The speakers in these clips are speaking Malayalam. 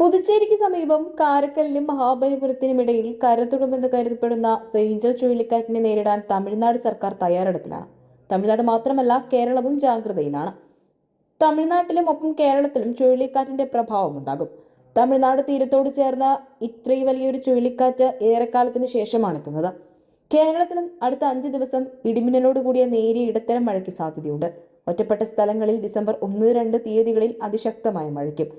പുതുച്ചേരിക്ക് സമീപം കാരക്കലിനും മഹാബലിപുരത്തിനും ഇടയിൽ കരതൊടുമെന്ന് കരുതപ്പെടുന്ന ഫെയ്ഞ്ചൽ ചുഴലിക്കാറ്റിനെ നേരിടാൻ തമിഴ്നാട് സർക്കാർ തയ്യാറെടുപ്പിലാണ്. തമിഴ്നാട് മാത്രമല്ല കേരളവും ജാഗ്രതയിലാണ്. തമിഴ്നാട്ടിലും ഒപ്പം കേരളത്തിലും ചുഴലിക്കാറ്റിന്റെ പ്രഭാവം ഉണ്ടാകും. തമിഴ്നാട് തീരത്തോട് ചേർന്ന ഇത്രയും വലിയൊരു ചുഴലിക്കാറ്റ് ഏറെക്കാലത്തിന് ശേഷമാണ് എത്തുന്നത്. കേരളത്തിലും അടുത്ത അഞ്ച് ദിവസം ഇടിമിന്നലോട് കൂടിയ നേരിയ ഇടത്തരം മഴയ്ക്ക് സാധ്യതയുണ്ട്. ഒറ്റപ്പെട്ട സ്ഥലങ്ങളിൽ ഡിസംബർ ഒന്ന് രണ്ട് തീയതികളിൽ അതിശക്തമായ മഴയ്ക്കും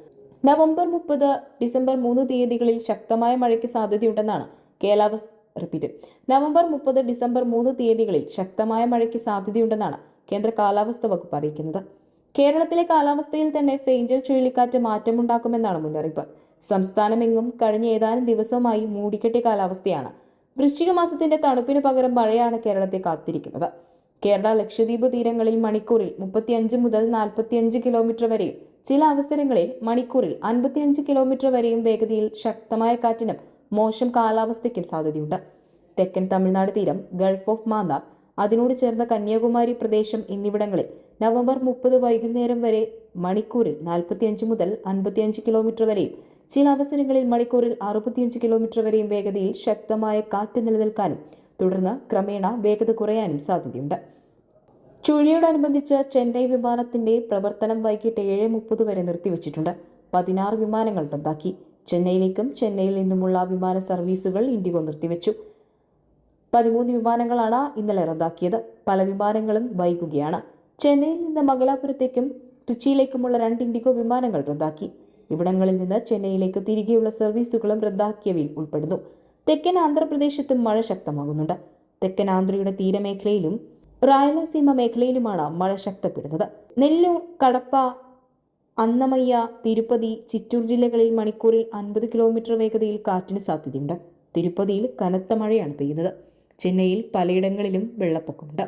നവംബർ മുപ്പത് ഡിസംബർ മൂന്ന് തീയതികളിൽ ശക്തമായ മഴയ്ക്ക് സാധ്യതയുണ്ടെന്നാണ് കാലാവസ്ഥ റിപ്പീറ്റ്. നവംബർ മുപ്പത് ഡിസംബർ മൂന്ന് തീയതികളിൽ ശക്തമായ മഴയ്ക്ക് സാധ്യതയുണ്ടെന്നാണ് കേന്ദ്ര കാലാവസ്ഥ വകുപ്പ് അറിയിക്കുന്നത്. കേരളത്തിലെ കാലാവസ്ഥയിൽ തന്നെ ഫെയ്ഞ്ചൽ ചുഴലിക്കാറ്റ് മാറ്റമുണ്ടാക്കുമെന്നാണ് മുന്നറിയിപ്പ്. സംസ്ഥാനമെങ്ങും കഴിഞ്ഞ ഏതാനും ദിവസമായി മൂടിക്കെട്ടിയ കാലാവസ്ഥയാണ്. വൃശ്ചിക മാസത്തിന്റെ തണുപ്പിന് പകരം മഴയാണ് കേരളത്തെ കാത്തിരിക്കുന്നത്. കേരള ലക്ഷദ്വീപ് തീരങ്ങളിൽ മണിക്കൂറിൽ മുപ്പത്തിയഞ്ച് മുതൽ നാൽപ്പത്തിയഞ്ച് കിലോമീറ്റർ വരെയും ചില അവസരങ്ങളിൽ മണിക്കൂറിൽ അൻപത്തിയഞ്ച് കിലോമീറ്റർ വരെയും വേഗതയിൽ ശക്തമായ കാറ്റിനും മോശം കാലാവസ്ഥയ്ക്കും സാധ്യതയുണ്ട്. തെക്കൻ തമിഴ്നാട് തീരം ഗൾഫ് ഓഫ് മാന്നാർ അതിനോട് ചേർന്ന കന്യാകുമാരി പ്രദേശം എന്നിവിടങ്ങളിൽ നവംബർ മുപ്പത് വൈകുന്നേരം വരെ മണിക്കൂറിൽ നാൽപ്പത്തിയഞ്ച് മുതൽ അൻപത്തിയഞ്ച് കിലോമീറ്റർ വരെയും ചില അവസരങ്ങളിൽ മണിക്കൂറിൽ അറുപത്തിയഞ്ച് കിലോമീറ്റർ വരെയും വേഗതയിൽ ശക്തമായ കാറ്റ് നിലനിൽക്കാനും തുടർന്ന് ക്രമേണ വേഗത കുറയാനും സാധ്യതയുണ്ട്. ചുഴലിയോടനുബന്ധിച്ച് ചെന്നൈ വിമാനത്തിന്റെ പ്രവർത്തനം വൈകിട്ട് ഏഴ് മുപ്പത് വരെ നിർത്തിവച്ചിട്ടുണ്ട്. പതിനാറ് വിമാനങ്ങൾ റദ്ദാക്കി. ചെന്നൈയിലേക്കും ചെന്നൈയിൽ നിന്നുമുള്ള വിമാന സർവീസുകൾ ഇൻഡിഗോ നിർത്തിവെച്ചു. പതിമൂന്ന് വിമാനങ്ങളാണ് ഇന്നലെ റദ്ദാക്കിയത്. പല വിമാനങ്ങളും വൈകുകയാണ്. ചെന്നൈയിൽ നിന്ന് മംഗലാപുരത്തേക്കും ട്രിച്ചിയിലേക്കുമുള്ള രണ്ട് ഇൻഡിഗോ വിമാനങ്ങൾ റദ്ദാക്കി. ഇവിടങ്ങളിൽ നിന്ന് ചെന്നൈയിലേക്ക് തിരികെയുള്ള സർവീസുകളും റദ്ദാക്കിയവയിൽ ഉൾപ്പെടുന്നു. തെക്കൻ ആന്ധ്രാപ്രദേശത്തും മഴ ശക്തമാകുന്നുണ്ട്. തെക്കൻ ആന്ധ്രയുടെ തീരമേഖലയിലും റായലസീമ മേഖലയിലുമാണ് മഴ ശക്തപ്പെടുന്നത്. നെല്ലൂർ കടപ്പ അന്നമയ്യ തിരുപ്പതി ചിറ്റൂർ ജില്ലകളിൽ മണിക്കൂറിൽ അൻപത് കിലോമീറ്റർ വേഗതയിൽ കാറ്റിന് സാധ്യതയുണ്ട്. തിരുപ്പതിയിൽ കനത്ത മഴയാണ് പെയ്യുന്നത്. ചെന്നൈയിൽ പലയിടങ്ങളിലും വെള്ളപ്പൊക്കമുണ്ട്.